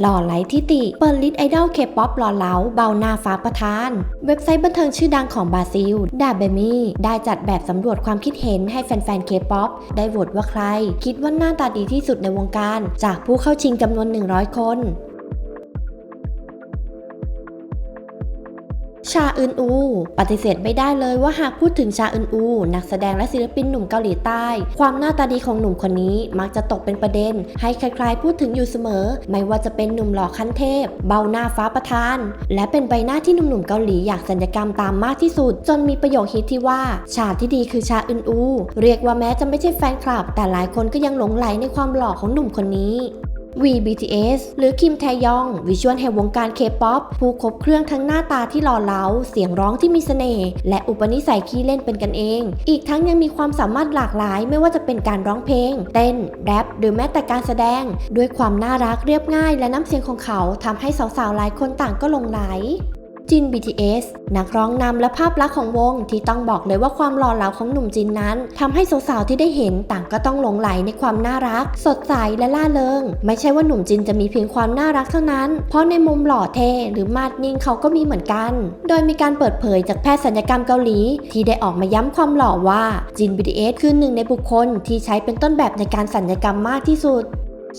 หล่อไหลทิติ เปิดลิสต์ไอดอลเคป๊อปหล่อเหลาเบาหน้าฟ้าประทาน เว็บไซต์บันเทิงชื่อดังของบราซิล ดาเบมี่ ได้จัดแบบสำรวจความคิดเห็นให้แฟนๆเคป๊อปได้โหวตว่าใคร คิดว่าหน้าตาดีที่สุดในวงการ จากผู้เข้าชิงจำนวน 100 คน ชาอึนอู ปฏิเสธไม่ได้เลยว่าหากพูดถึงชาอึนอู นักแสดงและศิลปินหนุ่มเกาหลีใต้ ความหน้าตาดีของหนุ่มคนนี้มักจะตกเป็นประเด็น ให้ใครๆพูดถึงอยู่เสมอ ไม่ว่าจะเป็นหนุ่มหล่อขั้นเทพ เบาหน้าฟ้าประทาน และเป็นใบหน้าที่หนุ่มๆเกาหลีอยากสัญญกรรมตามมากที่สุด จนมีประโยคฮิตที่ว่า ชาที่ดีคือชาอึนอู เรียกว่าแม้จะไม่ใช่แฟนคลับ แต่หลายคนก็ยังหลงไหลในความหล่อของหนุ่มคนนี้ V BTS หรือคิมแทยอง วิชวลแห่งวงการเคป๊อปผู้ครบเครื่องทั้งหน้าตาที่หล่อเหลา เสียงร้องที่มีเสน่ห์และอุปนิสัยขี้เล่นเป็นกันเอง อีกทั้งยังมีความสามารถหลากหลาย ไม่ว่าจะเป็นการร้องเพลง เต้น แรปหรือแม้แต่การแสดง ด้วยความน่ารักเรียบง่าย และน้ำเสียงของเขาทำให้สาวๆหลายคนต่างก็หลงไหล จิน BTS นักร้องนำและภาพลักษณ์ของวงที่ต้องบอกเลยว่าความหล่อเหลาของหนุ่มจินนั้นทำให้สาวๆที่ได้เห็นต่างก็ต้องหลงไหลในความน่ารัก สดใสและล่าเริง ไม่ใช่ว่าหนุ่มจินจะมีเพียงความน่ารักเท่านั้น เพราะในมุมหล่อเท่หรือมาดนิ่งเขาก็มีเหมือนกัน โดยมีการเปิดเผยจากแพทย์สัญญกรรมเกาหลี ที่ได้ออกมาย้ำความหล่อว่าจิน BTS คือหนึ่งในบุคคลที่ใช้เป็นต้นแบบในการสัญญกรรมมากที่สุด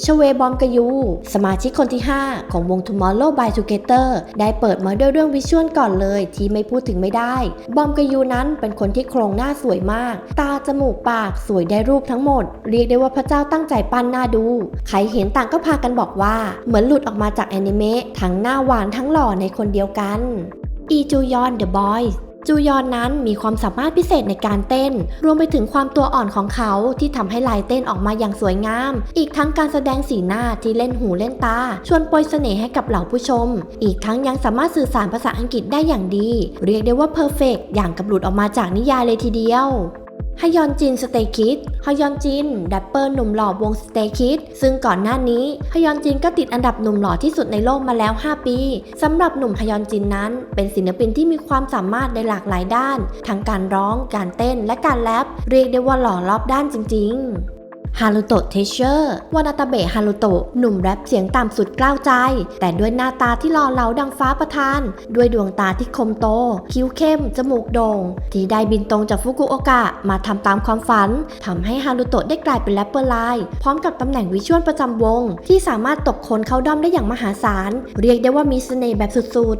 ชเวบอมกยู สมาชิกคนที่ 5 ของวง Tomorrow by Together ได้เปิดมาด้วยเรื่องวิชวลก่อนเลยที่ไม่พูดถึงไม่ได้ บอมกยูนั้นเป็นคนที่โครงหน้าสวยมาก ตาจมูกปากสวยได้รูปทั้งหมด เรียกได้ว่าพระเจ้าตั้งใจปั้นหน้าดู ใครเห็นต่างก็พากันบอกว่า เหมือนหลุดออกมาจากแอนิเมะทั้งหน้าหวานทั้งหล่อในคนเดียวกันอีจูยอนเดอะบอยส์ จูยอนนั้นมีความสามารถพิเศษในการเต้น รวมไปถึงความตัวอ่อนของเขาที่ทำให้ลายเต้นออกมาอย่างสวยงาม อีกทั้งการแสดงสีหน้าที่เล่นหูเล่นตา ชวนปอยเสน่ห์ให้กับเหล่าผู้ชม อีกทั้งยังสามารถสื่อสารภาษาอังกฤษได้อย่างดี เรียกได้ว่าเพอร์เฟกอย่างกับหลุดออกมาจากนิยายเลยทีเดียว ฮยอนจินสเตคิดฮยอนจินแรปเปอร์หนุ่มหล่อวงสเตคิดซึ่งก่อนหน้านี้ฮยอนจินก็ติดอันดับหนุ่มหล่อที่สุดในโลกมาแล้ว 5 ปีสำหรับหนุ่มฮยอนจินนั้น เป็นศิลปินที่มีความสามารถในหลากหลายด้าน ทั้งการร้อง การเต้นและการแรปเรียกได้ว่าหล่อรอบด้านจริง ๆ ฮารุโตะเทเชอร์วานาตาเบะฮารุโตะหนุ่มแรปเสียงต่ำสุดกล้าวใจ แต่ด้วยหน้าตาที่หล่อเหลาดังฟ้าประทาน ด้วยดวงตาที่คมโต คิ้วเข้ม จมูกโด่ง ที่ได้บินตรงจากฟุกุโอกะ มาทำตามความฝันทำให้ฮารุโตะได้กลายเป็นแรปเปอร์ไลน์พร้อมกับตำแหน่งวิชวลประจำวง ที่สามารถตกคนเข้าด้อมได้อย่างมหาศาล เรียกได้ว่ามีเสน่ห์แบบสุด